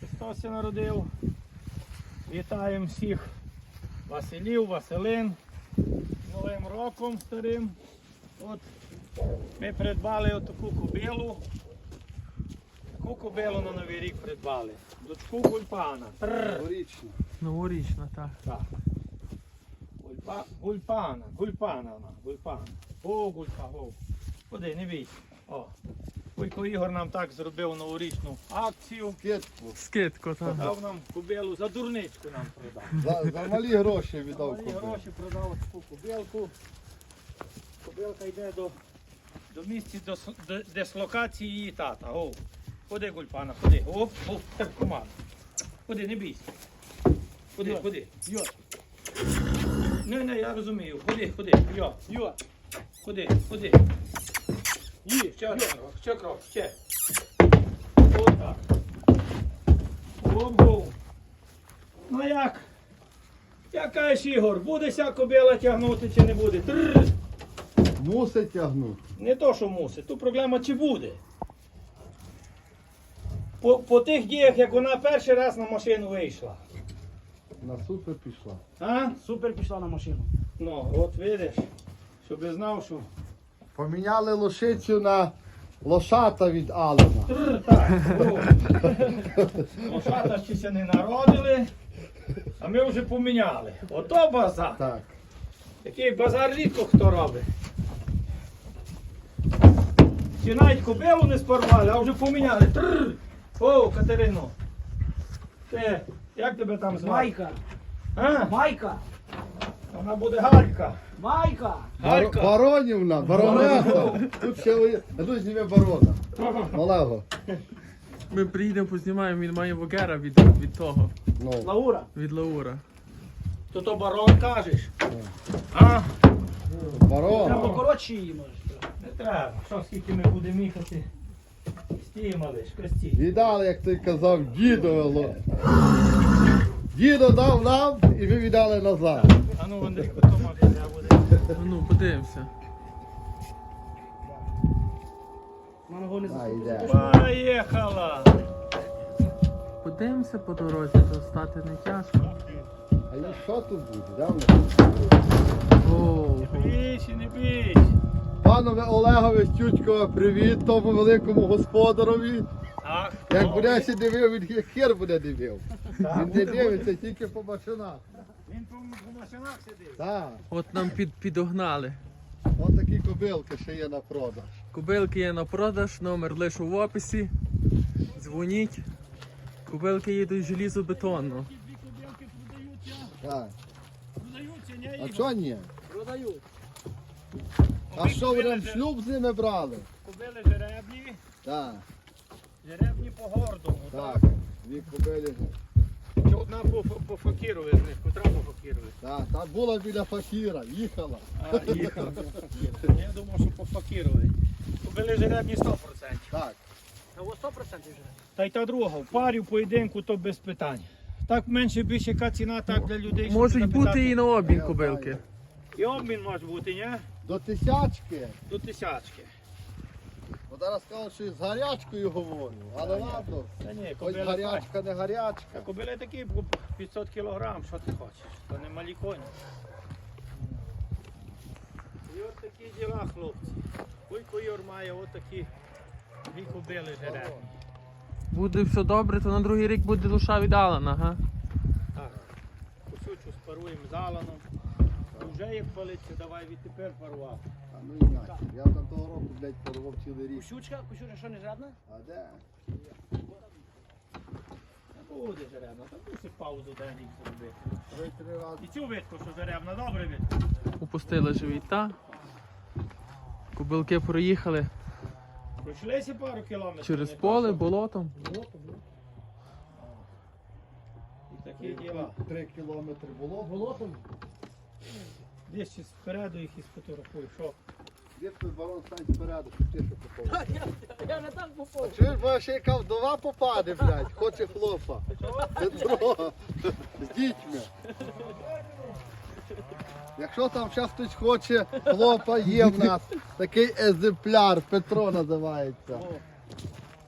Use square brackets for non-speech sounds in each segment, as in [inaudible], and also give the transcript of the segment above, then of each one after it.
Христос се народив. Вітаємо всіх Василів, Василин з Новим роком старим. От ми придбали отаку кобилу. Таку кобилу на Новий рік придбали. Дочку Гульпана. Тррр. Горічно. Новорічна, так. Так. Гульпа, гульпана, гульпана вона, гульпана. О, гульпа, о. Ходи, не бійся. О. Вуйко Ігор нам так зробив новорічну акцію. Китку. Скидку, так. Дав нам кобилу за дурничку нам продав. За, за малі гроші віддав Малі купив. гроші продав таку кобилку. Кобилка йде до, до місця дос- де- дислокації її тата. О. Ходи, гульпана, ходи. Оп, оп, команда. Ходи, не бійся. Ходи, ходи. Йо. Не, не, я розумію. Ходи, ходи. Йо, йо. Ходи, ходи. Ї, ще один ще крок, ще. Отак. Оп-гоу. Ну як? Як кажеш, Ігор, буде ся кобила тягнути чи не буде? Тррр. Мусить тягнути. Не то, що мусить, тут проблема чи буде. По, по тих діях, як вона перший раз на машину вийшла. На супер пішла. А? Супер пішла на машину. Ну, от видиш, щоб я знав, що. Поміняли лошицю на лошата від Алена. Так. Лошата ще ся не народили, а ми вже поміняли. Ото базар. Так. Такий базар рідко хто робить. Чи навіть кобилу не спарвали, а вже поміняли. Тррр. О, Катерино. Ти, як тебе там звати? Майка. А? Майка. Вона буде Галька. Майка. Бар- Галька. Баронівна, баронеса. Тут ще ви... А тут зніме барона. Малего. Ми приїдемо, познімаємо, він має вогера від, від того, Ну. Лаура. від Лаура. То то барон кажеш. А? Барон. Треба коротше її може. Не треба. Що скільки ми будемо їхати? Стій, малиш, кості. Віддали, як ти казав, дідове ло. Дідо дав нам і ви віддали назад. А ну, Андрійко, то може треба буде. А Ну, подивимося. Мама його не А, йде. Поїхала. Подивимося по дорозі, то стати не тяжко. А і що тут буде? Давно? Оу. Не бійся, не бійся. Панове Олегове Стючкове, привіт тому великому господарові. Ах, Як буде ще дивив, він як хер буде дивив. Так, Він не буде, дивиться тільки по машинах. Він по, по машинах сидить. Так. От нам під, підогнали. Ось такі кобилки ще є на продаж. Кубилки є на продаж, номер лише в описі. Дзвоніть. Кубилки їдуть желізобетонно. Дві кобилки продаються, Так. продаються, не А що ні? продають. А що ви там шлюб з ними брали? Кобили жеребні, Так, жеребні по гордому. так. Дві кобилі. Одна по, по факірові з них, котра по факірові? Так, та була біля факіра, їхала. А, факірові. Я думав, що по факірові. Кобили жеребні 100%. Так. Та ось 100% вже. Та й та друга, в парі, в поєдинку, то без питань. Так менше більше яка ціна, так для людей. щоб Можуть запитати. бути і на обмін Я кубилки. І обмін може бути, ні? До тисячки. До тисячки. Зараз кажуть, що з гарячкою говорю. Але ладно. Та ні, Хоч кобила гарячка, не гарячка. Та кобили такі по 500 кілограм, що ти хочеш? То не малі коні. І от такі діла, хлопці. Вуйко Юр має от такі дві кобили жеребні. Буде все добре, то на другий рік буде душа від Алана, га? Так. Кусючу спаруємо з Аланом. Вже як палиться, давай відтепер парувати. Ну іначе. Я там того року, блядь, порвав цілий рік. Кущучка, кущучка, що не жадна? А де? Буде жеребна, там мусить паузу рік зробити. Три-три рази. І цю витку, що жеребна, добре витку. Упустили живіта. Кубилки проїхали Пройшлися пару кілометрів. через не поле, болотом. І такі діла. Три кілометри було. Болотом. Десь ще спереду їх і сфотографую. Що? Дід тут барон стань спереду, щоб ти що попав. Я, не так попав. Чуєш, бо ще яка вдова попаде, блядь, хоче хлопа. Петро, з дітьми. Якщо там ще хтось хоче хлопа, є в нас такий екземпляр, Петро називається.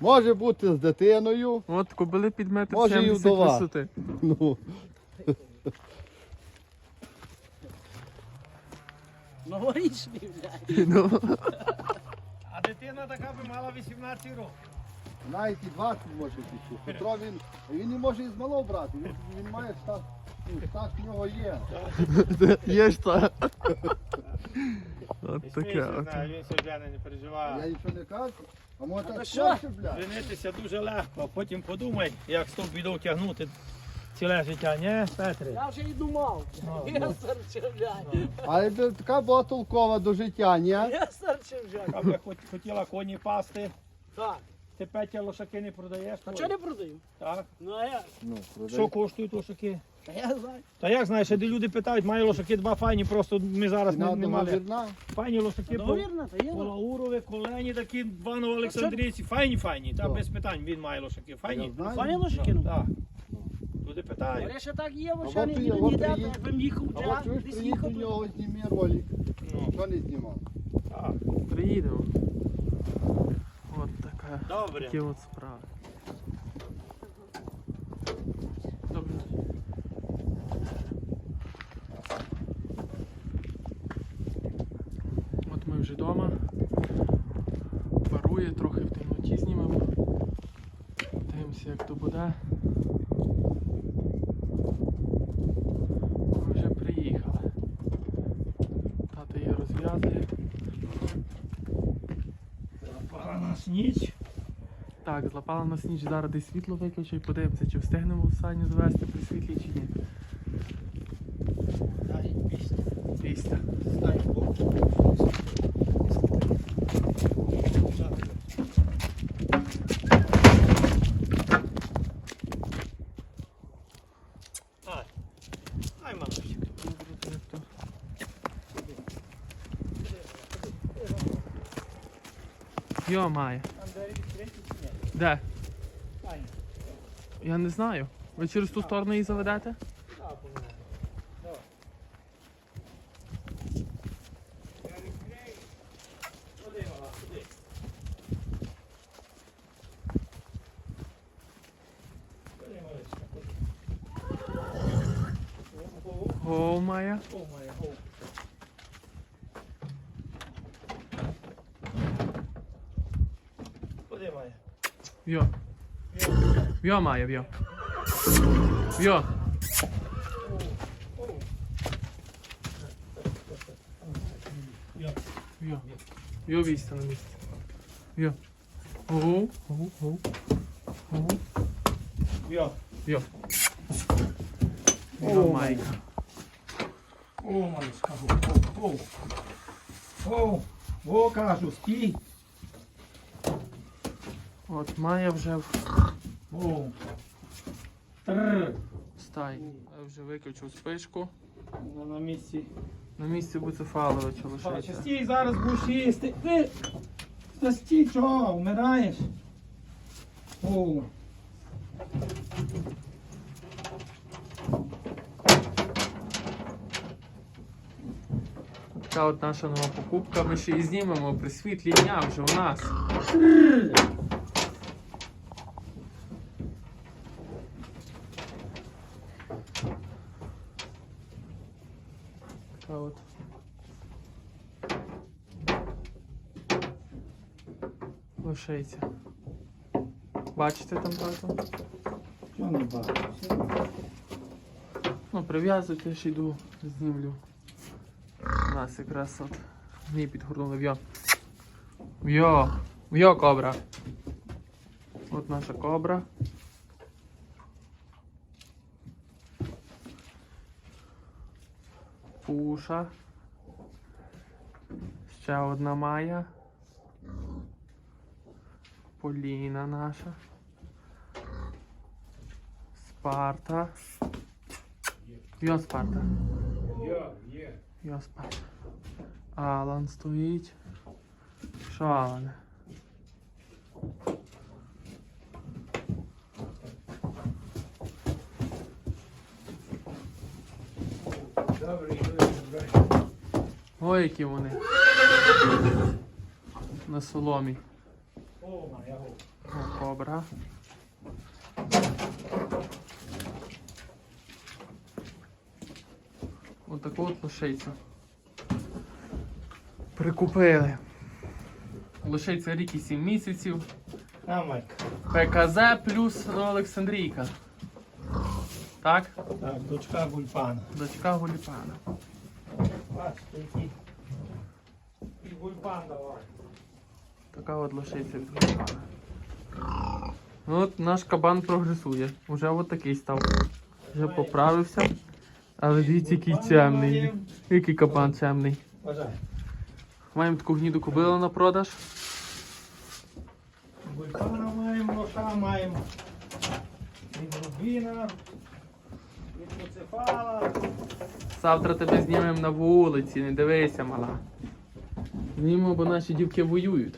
Може бути з дитиною. От кобили під метр Може, і 70 вдова. висоти. Ну, Новорічний, блядь. Ну, А дитина така би мала 18 років. навіть і 20 може піти. Петро він, він не може із малого брати. Він, він має стаж, ну, стаж в нього є. [laughs] є ж та. От таке. Смійся, от. знаю, Він сьогодні не Я переживає. нічого не кажу. А може то так що? блядь? Женитися дуже легко, а потім подумай, як з того біду тягнути ціле життя, ні, Петре? Я вже і думав. Ну, Я серчив. Але ти така була толкова до життя, ні? Я серчив. Аби хоч хотіла коні пасти, Так. ти Петя лошаки не продаєш? А чого не продаю? Так. Ну а я. Ну, Що коштують лошаки? Та я знаю. Та як знаєш, де люди питають, має лошаки два файні, просто ми зараз не, не мали. вірна. Файні лошаки по Довірна, та є. Колені такі, два Олександрійці, файні файні, та без питань він має лошаки. Файні? Пані лошаки, ну. Так. Люди питають. Але ще так є, бо ще не ніде, якби міг А от вже чуєш, десь приїдь їхав. до нього, зніми ролик. Ну, Що не знімав? так. Приїдемо. От така. Добре. Такі от справи. Добре. От ми вже вдома. Парує, трохи в темноті знімемо. Дивимося, як то буде. Ми вже приїхали. Тато її розв'язує. Пора нас ніч. Так, злапала нас ніч, зараз десь світло виключу і подивимося, чи встигнемо саню завести при світлі чи ні. Дай пісня. Пісня. Дай Йо, має. Там двері відкриті чи ні? Де? Файно. Я не знаю. Ви через ту сторону її заведете? Так, по-моєму. Давай. Я відкрию. Ходи, мала, ходи. Ходи, малечка, ходи. О, О, має. о, моя, о. Ходи, моя. Йо. Йо, має, йо. Йо. Я. Йо. Йо, вісьте на місці. Йо. Ого, ого, ого. Ого. Я. Йо. О, Йо, майка. О, малечка, о, о, о, о, о, кажу, стій. От має вже в стаї. Я вже виключив спичку. На місці. На місці Буцефаловича лишиться. стій, зараз будеш їсти. Ти, та стій, чого, вмираєш? О. Така от наша нова покупка. Ми ще і знімемо при світлі дня вже у нас. Така от. Лишиться. Бачите там тато? Чого не бачиш? Ну, прив'язуйте, ще йду, знімлю. У нас якраз от мені підгорнули в'йо. В'йо! В'йо, кобра. От наша кобра. Пуша. Ще одна Майя. Поліна наша. Спарта. Йо Спарта. Йо Спарта. Алан стоїть. Що добре. Ой, які вони. На соломі. Кобра. Отаку от лошицю. Прикупили. Лошиця рік і 7 місяців. ПКЗ плюс Олександрійка. Так? Так, дочка гульпана. Дочка Гуліпана. Бачите, який. І гульпан давай. Така от лошиця від Гуліпана. Ну от наш кабан прогресує. Уже от такий став. Вже поправився. Але дивіться, який темний. Який кабан темний. Маємо таку гніду кобилу на продаж. Гульпана маємо, лоша маємо. Рубіна. Від поцефала. Завтра тебе знімемо на вулиці, не дивися, мала. Знімемо, бо наші дівки воюють.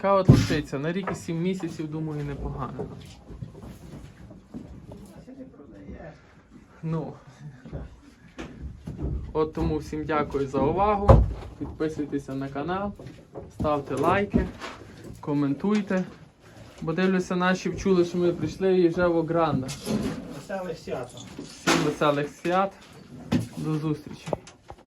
Така от лошиця, на рік і 7 місяців, думаю, непогано. Ну. От тому всім дякую за увагу. Підписуйтеся на канал, ставте лайки, коментуйте. Бо дивлюся, наші вчули, що ми прийшли і вже в Огранда. Веселе свято. Всім веселих свят. До зустрічі.